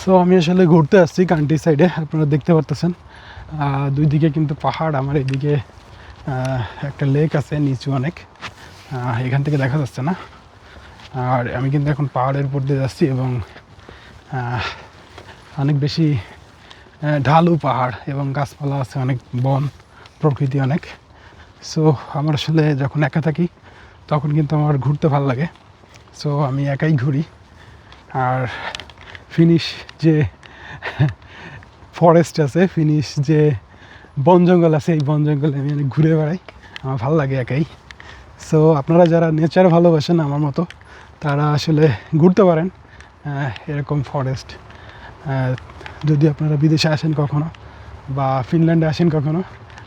So আমি আসলে ঘুরতে আসছি কান্ট্রি সাইডে আপনারা দেখতে পারতেছেন। দুই দিকে কিন্তু পাহাড়, আমার এদিকে একটা লেক আছে, নিচু অনেক। এখান থেকে দেখা যাচ্ছে না। আর আমি কিন্তু এখন পাহাড়ের উপর দিয়ে যাচ্ছি এবং অনেক বেশি ঢালু পাহাড় এবং গাছপালা আছে, অনেক বন, প্রকৃতি অনেক। সো আমার আসলে যখন একা থাকি, তখন কিন্তু আমার ঘুরতে ভালো লাগে। সো আমি একাই ঘুরি। আর ফিনিশ যে ফরেস্ট আছে ফিনিশ যে বন জঙ্গল আছে, এই বন জঙ্গলে আমি অনেক ঘুরে বেড়াই। আমার ভালো লাগে একাই। সো আপনারা যারা নেচার ভালোবাসেন আমার মতো, তারা আসলে ঘুরতে পারেন এরকম ফরেস্ট যদি আপনারা বিদেশে আসেন কখনো বা ফিনল্যান্ডে আসেন কখনো,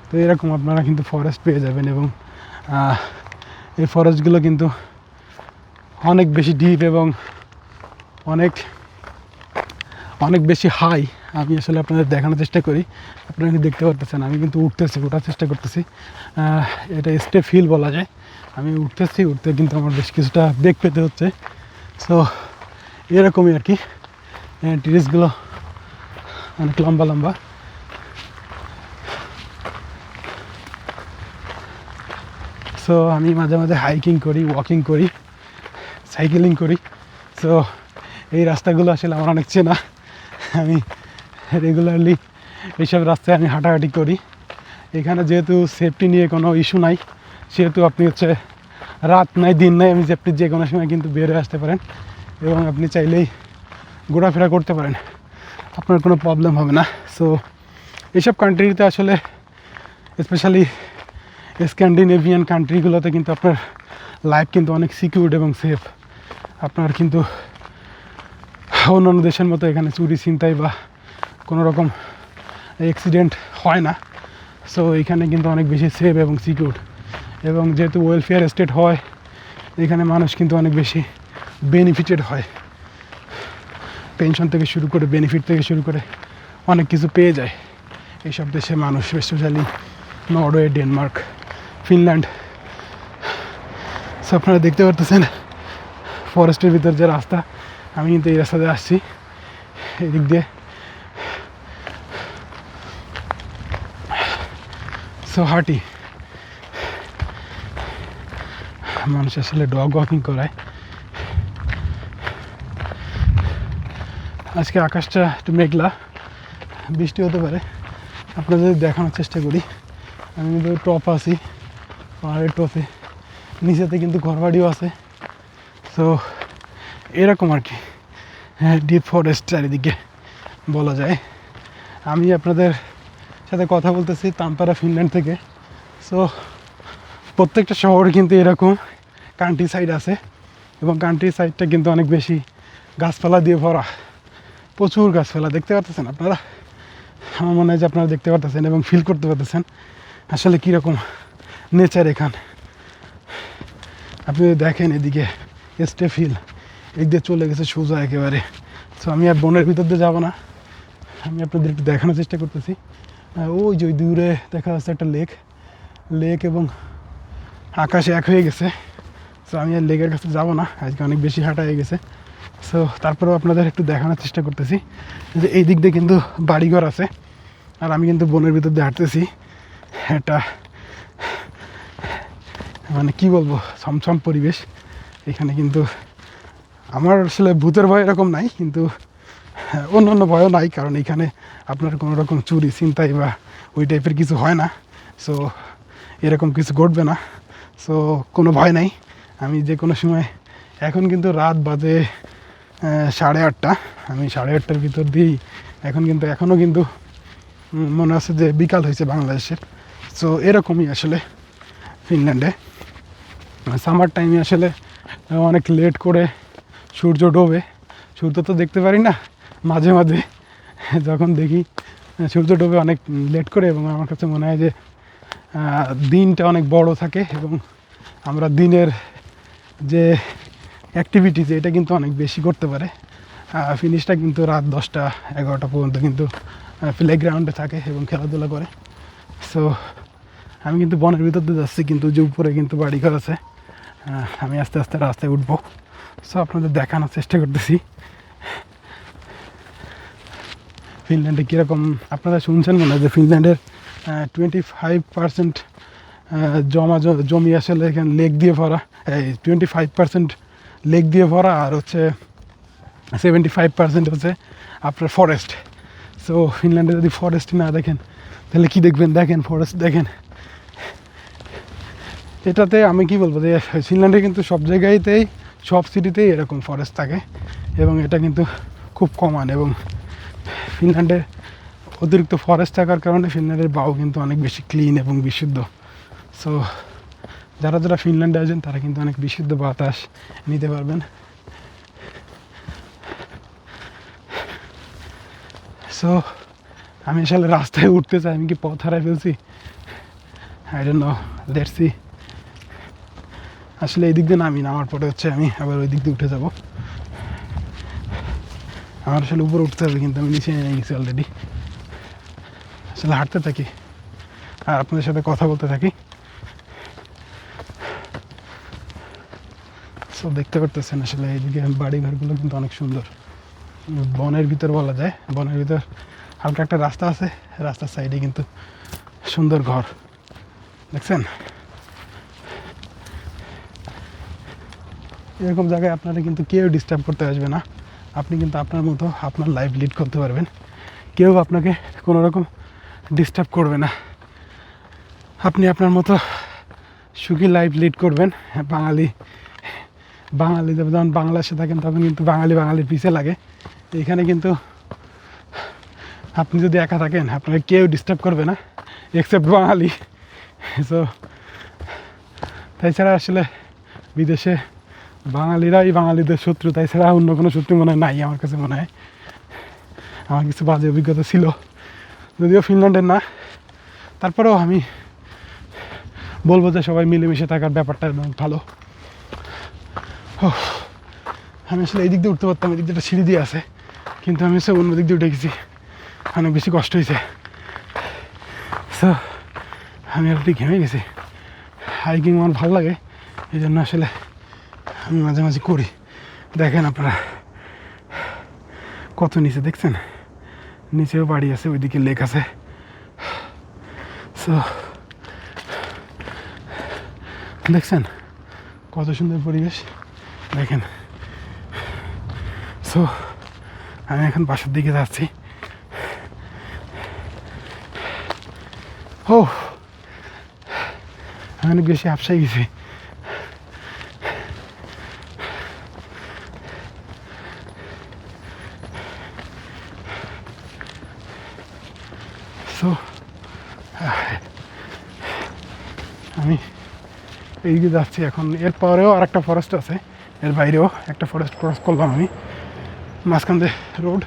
তো এরকম আপনারা কিন্তু ফরেস্ট পেয়ে যাবেন এবং এই ফরেস্টগুলো কিন্তু অনেক বেশি ডিপ এবং অনেক অনেক বেশি হাই আমি আসলে আপনাদের দেখানোর চেষ্টা করি। আপনারা কিন্তু দেখতে পারতেছেন, আমি কিন্তু উঠতেছি, ওঠার চেষ্টা করতেছি। এটা স্টেপ হিল বলা যায়। আমি উঠতেছি, উঠতে কিন্তু আমার বেশ কিছুটা বেগ পেতে হচ্ছে। সো এরকমই আর কি। টিরিসগুলো অনেক লম্বা লম্বা। সো আমি মাঝে মাঝে হাইকিং করি ওয়াকিং করি সাইকেলিং করি। সো এই রাস্তাগুলো আসলে আমার অনেক চেনা। আমি রেগুলারলি এইসব রাস্তায় আমি হাঁটাহাঁটি করি। এখানে যেহেতু সেফটি নিয়ে কোনো ইস্যু নাই, সেহেতু আপনি হচ্ছে রাত নাই, দিন নাই, আমি আপনি যে কোনো সময় কিন্তু বের হয়ে আসতে পারেন। এবং আপনি চাইলেই ঘোরাফেরা করতে পারেন। আপনার কোনো প্রবলেম হবে না। সো এইসব কান্ট্রিতে আসলে স্পেশালি স্ক্যান্ডিনেভিয়ান কান্ট্রিগুলোতে কিন্তু আপনার লাইফ কিন্তু অনেক সিকিউরড এবং সেফ আপনার কিন্তু অন্যান্য দেশের মতো এখানে চুরি, ছিনতাই বা কোনো রকম অ্যাক্সিডেন্ট হয় না। সো এখানে কিন্তু অনেক বেশি সেফ এবং সিকিউর এবং যেহেতু ওয়েলফেয়ার স্টেট হয়, এখানে মানুষ কিন্তু অনেক বেশি বেনিফিটেড হয়। পেনশন থেকে শুরু করে বেনিফিট থেকে শুরু করে অনেক কিছু পেয়ে যায়। এইসব দেশে মানুষ স্পেশালি নরওয়ে, ডেনমার্ক, ফিনল্যান্ড। আপনারা দেখতে পারতেছেন ফরেস্টের ভিতর যে রাস্তা, আমি কিন্তু এই রাস্তাতে আসছি। এদিক দিয়ে। সো হাঁটি। মানুষ আসলে ডগ ওয়াকিং করায়। আজকে আকাশটা একটু মেঘলা, বৃষ্টি হতে পারে। আপনাদের দেখানোর চেষ্টা করি, আমি কিন্তু টপ আছি, পাহাড়ের টপে নিচেতে কিন্তু ঘরবাড়িও আছে। তো এরকম আর কি। হ্যাঁ ডিপ ফরেস্ট চারিদিকে বলা যায়। আমি আপনাদের সাথে কথা বলতেছি তাম্পারা ফিনল্যান্ড থেকে। সো প্রত্যেকটা শহরে কিন্তু এরকম কান্ট্রি সাইড আছে এবং কান্ট্রি সাইডটা কিন্তু অনেক বেশি গাছপালা দিয়ে ভরা। প্রচুর গাছপালা, দেখতে পারতেছেন আপনারা? আমার মনে হয় যে আপনারা দেখতে পারতেছেন এবং ফিল করতে পারতেছেন। আসলে কীরকম নেচার এখান। আপনি দেখেন এদিকে স্টেপ হিল দিয়ে চলে গেছে সোজা একেবারে। সো আমি আর বনের ভিতর দিয়ে যাব না। আমি আপনাদের একটু দেখানোর চেষ্টা করতেছি। ওই যে ওই দূরে দেখা যাচ্ছে একটা লেক লেক এবং আকাশে এক হয়ে গেছে। সো আমি আর লেকের কাছে যাব না। আজকে অনেক বেশি হাঁটা হয়ে গেছে। সো তারপরেও আপনাদের একটু দেখানোর চেষ্টা করতেছি যে এই দিক দিয়ে কিন্তু বাড়িঘর আছে। আর আমি কিন্তু বনের ভিতর দিয়ে হাঁটতেছি। একটা মানে কি বলব, ছমছম পরিবেশ। এখানে কিন্তু আমার আসলে ভূতের ভয় এরকম নাই, কিন্তু অন্য অন্য ভয়ও নাই, কারণ এখানে আপনার কোনো রকম চুরি চিন্তাই বা ওই টাইপের কিছু হয় না। সো এরকম কিছু ঘটবে না। সো কোনো ভয় নাই। আমি যে কোনো সময়, এখন কিন্তু রাত বাজে সাড়ে আটটা। আমি সাড়ে আটটার ভিতর দিয়েই এখন কিন্তু এখনও কিন্তু মনে আছে যে বিকাল হয়েছে বাংলাদেশের। সো এরকমই আসলে ফিনল্যান্ডে। সামার টাইমে আসলে অনেক লেট করে সূর্য ডোবে। সূর্য তো দেখতে পারি না, মাঝে মাঝে যখন দেখি সূর্য ডোবে অনেক লেট করে এবং আমার কাছে মনে হয় যে দিনটা অনেক বড় থাকে এবং আমরা দিনের যে অ্যাক্টিভিটিস এটা কিন্তু অনেক বেশি করতে পারে। ফিনিশটা কিন্তু রাত দশটা, এগারোটা পর্যন্ত কিন্তু প্লে গ্রাউন্ডে থাকে এবং খেলাধুলা করে। সো আমি কিন্তু বনের ভিতর দিয়ে যাচ্ছি কিন্তু যে উপরে কিন্তু বাড়িঘর আছে। আমি আস্তে আস্তে রাস্তায় উঠবো। সো আপনাদের দেখানোর চেষ্টা করতেছি। ফিনল্যান্ডে কীরকম, আপনারা শুনছেন মনে হয় যে ফিনল্যান্ডের টোয়েন্টি ফাইভ পার্সেন্ট জমা জমি আসলে এখানে লেক দিয়ে ভরা। এই টোয়েন্টি ফাইভ পার্সেন্ট লেক দিয়ে ভরা আর হচ্ছে সেভেন্টি ফাইভ পার্সেন্ট হচ্ছে আপনার ফরেস্ট সো ফিনল্যান্ডে যদি ফরেস্ট না দেখেন, তাহলে কি দেখবেন? দেখেন ফরেস্ট দেখেন। এটাতে আমি কি বলব যে ফিনল্যান্ডে কিন্তু সব জায়গাতেই, সব সিটিতেই এরকম ফরেস্ট থাকে এবং এটা কিন্তু খুব কমান এবং ফিনল্যান্ডে অতিরিক্ত ফরেস্ট থাকার কারণে ফিনল্যান্ডের বায়ু কিন্তু অনেক বেশি ক্লিন এবং বিশুদ্ধ। সো যারা যারা ফিনল্যান্ডে আছেন, তারা কিন্তু অনেক বিশুদ্ধ বাতাস নিতে পারবেন। সো আমি আসলে রাস্তায় উঠতে চাই, আমি কি পথ হারাই ফেলছি? আই ডোন্ট নো লেটস আসলে এই দিক দিয়ে নামি নামার পরে হচ্ছে আমি আবার ওই দিক দিয়ে উঠে যাব। আমার আসলে উপরে উঠতে হবে, কিন্তু আমি নিচে নেমে গেছি অলরেডি আসলে হাঁটতে থাকি। আর আপনাদের সাথে কথা বলতে থাকি। সো দেখতে পারতেছেন, আসলে এইদিকে বাড়ি ঘরগুলো কিন্তু অনেক সুন্দর। বনের ভিতর বলা যায়, বনের ভিতর হালকা একটা রাস্তা আছে, রাস্তার সাইডে কিন্তু সুন্দর ঘর। দেখছেন? এরকম জায়গায় আপনারা কিন্তু কেউ ডিস্টার্ব করতে আসবে না। আপনি কিন্তু আপনার মতো আপনার লাইফ লিড করতে পারবেন। কেউ আপনাকে কোনো রকম ডিস্টার্ব করবে না। আপনি আপনার মতো সুখী লাইফ লিড করবেন। বাঙালি বাঙালি যখন বাংলাদেশে থাকেন, তখন কিন্তু বাঙালি বাঙালির পিছে লাগে। এখানে কিন্তু আপনি যদি একা থাকেন, আপনাকে কেউ ডিস্টার্ব করবে না এক্সেপ্ট বাঙালি। সো তাছাড়া আসলে বিদেশে বাঙালিরাই বাঙালিদের শত্রু তাই ছাড়া অন্য কোনো শত্রু মনে নাই আমার কাছে মনে হয়। আমার কিছু বাজে অভিজ্ঞতা ছিল। যদিও ফিনল্যান্ডের না, তারপরেও আমি বলব যে সবাই মিলেমিশে থাকার ব্যাপারটা ভালো। আমি আসলে এই দিক দিয়ে উঠতে পারতাম এই দিক দিয়ে একটা সিঁড়ি দিয়ে আছে, কিন্তু আমি হচ্ছে অন্য দিক দিয়ে উঠে গেছি। অনেক বেশি কষ্ট হয়েছে। সো আমি অলরেডি ঘেমে গেছি। হাইকিং আমার ভালো লাগে এই জন্য আসলে আমি মাঝে মাঝে করি। দেখেন আপনারা, কত নিচে দেখছেন? নিচেও বাড়ি আছে, ওইদিকে লেক আছে। সো দেখছেন? কত সুন্দর পরিবেশ। দেখেন। সো আমি এখন বাসার দিকে যাচ্ছি। ও আমি অনেক বেশি আপসাই গেছি। সো আমি এইদিকে যাচ্ছি এখন। এরপরেও আর একটা ফরেস্ট আছে। এর বাইরেও একটা ফরেস্ট ক্রস করলাম আমি। মাঝখান দিয়ে রোড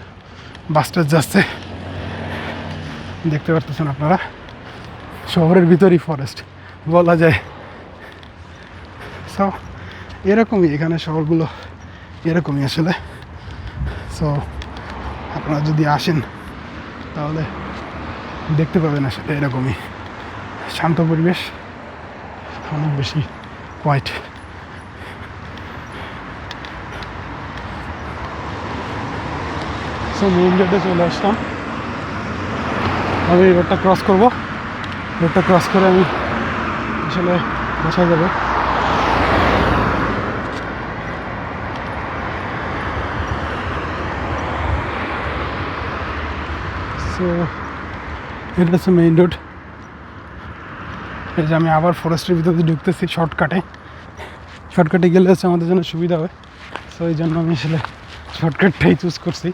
বাসটা যাচ্ছে। দেখতে পারতেছেন আপনারা? শহরের ভিতরই ফরেস্ট বলা যায়। সো এরকমই এখানে শহরগুলো এরকমই আসলে। সো আপনারা যদি আসেন, তাহলে দেখতে পাবেন আসলে এরকমই। শান্ত পরিবেশ, অনেক বেশি হোয়াইট সো মেইন রোডে চলে আসলাম। আমি রোডটা ক্রস করব। রোডটা ক্রস করে আমি আসলে বাসায় যাব। সো এটা হচ্ছে মেইন রোড এই যে আমি আবার ফরেস্টের ভিতরে ঢুকতেছি শর্টকাটে শর্টকাটে গেলে হচ্ছে আমাদের জন্য সুবিধা হবে সো এই জন্য আমি আসলে শর্টকাটটাই চুজ করছি।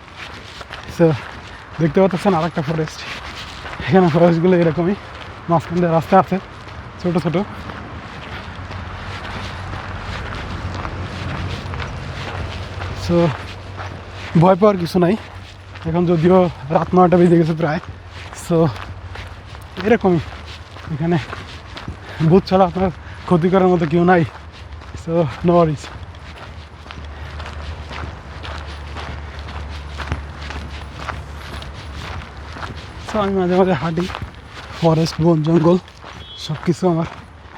সো দেখতে পাচ্ছেন আর একটা ফরেস্ট এখানে ফরেস্টগুলো এরকমই। মাঝখান দিয়ে রাস্তা আছে, ছোটো ছোটো। সো ভয় পাওয়ার কিছু নাই। এখন যদিও রাত নয়টা বেজে গেছে প্রায়। সো এরকমই। এখানে ভূত ছাড়া আপনার ক্ষতি করার মতো কেউ নাই। সো নো ওয়ারিজ আমি মাঝে মাঝে হাঁটি ফরেস্ট বন, জঙ্গল সব কিছু আমার।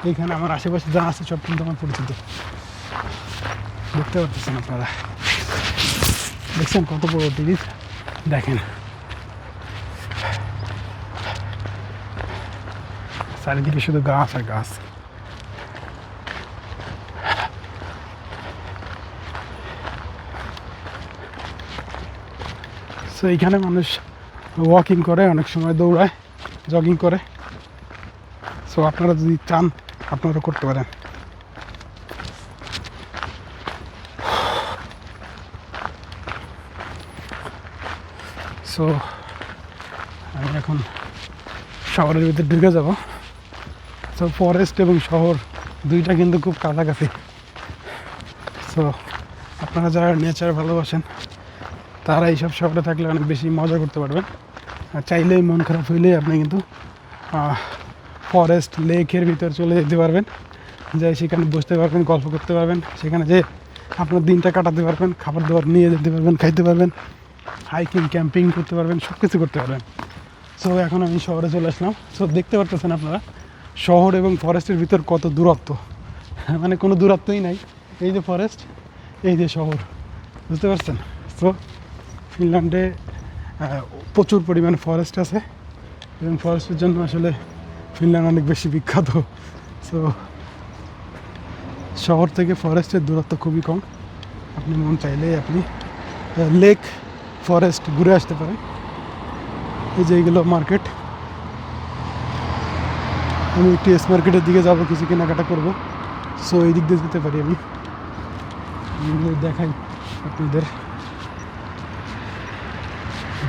এইখানে আমার আশেপাশে যা আছে সব কিন্তু আমার পরিচিত। দেখতে পারতেছেন আপনারা। দেখছেন কত বড় টিভি দেখেন। চারিদিকে শুধু গাছ আর গাছ। তো এইখানে মানুষ ওয়াকিং করে, অনেক সময় দৌড়ায় জগিং করে। সো আপনারা যদি চান, আপনারা করতে পারেন। সো আমি এখন শহরের ভিতরে ঢুকে যাব। সো ফরেস্ট এবং শহর দুইটা কিন্তু খুব কাছাকাছি। সো আপনারা যারা নেচার ভালোবাসেন তারা এইসব শহরে থাকলে অনেক বেশি মজা করতে পারবেন আর চাইলেই মন খারাপ হইলেই আপনি কিন্তু ফরেস্ট লেকের ভিতর চলে যেতে পারবেন। যাই সেখানে বসতে পারবেন, গল্প করতে পারবেন। সেখানে যে আপনার দিনটা কাটাতে পারবেন, খাবার দাবার নিয়ে যেতে পারবেন, খাইতে পারবেন হাইকিং ক্যাম্পিং করতে পারবেন সব কিছু করতে পারবেন। সো এখন আমি শহরে চলে আসলাম। সো দেখতে পারতেছেন আপনারা, শহর এবং ফরেস্টের ভিতর কত দূরত্ব। মানে কোনো দূরত্বই নাই। এই যে ফরেস্ট এই যে শহর। বুঝতে পারছেন? সো ফিনল্যান্ডে প্রচুর পরিমাণে ফরেস্ট আছে। এবং ফরেস্টের জন্য আসলে ফিনল্যান্ড অনেক বেশি বিখ্যাত। সো শহর থেকে ফরেস্টের দূরত্ব খুবই কম। আপনি মন চাইলেই আপনি লেক ফরেস্ট ঘুরে আসতে পারেন। এই যে এইগুলো মার্কেট আমি একটু এস মার্কেটের দিকে যাব, কিছু কেনাকাটা করব। সো এই দিক দিয়ে যেতে পারি আমি দেখাই আপনাদের।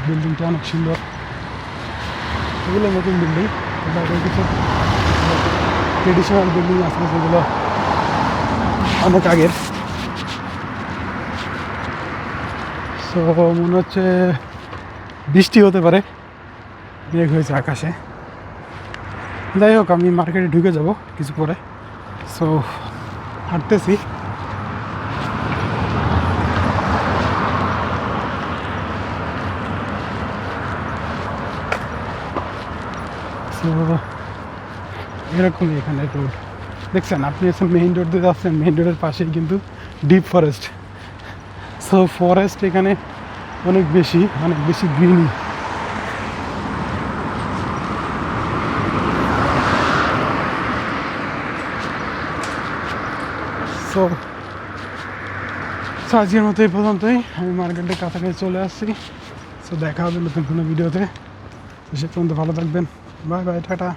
বিল্ডিংটা অনেক সুন্দর। এগুলো নতুন বিল্ডিং কিছু ট্রেডিশনাল বিল্ডিং আছে যেগুলো অনেক আগের। সো মনে হচ্ছে বৃষ্টি হতে পারে। মেঘ হয়েছে আকাশে। যাই হোক, আমি মার্কেটে ঢুকে যাব কিছু পরে। সো হাঁটতেছি। সো এরকমই এখানে রোড দেখছেন, আপনি এসে মেইন রোড দিয়ে যাচ্ছেন মেইন রোডের পাশেই কিন্তু ডিপ ফরেস্ট সো ফরেস্ট এখানে অনেক বেশি অনেক বেশি গ্রিনি সো সো আজকের মতো এই পর্যন্তই। আমি মার্কেটের কাছাকাছি চলে আসছি। সো দেখা হবে নতুন কোনো ভিডিওতে। সে পর্যন্ত ভালো থাকবেন। Bye bye tata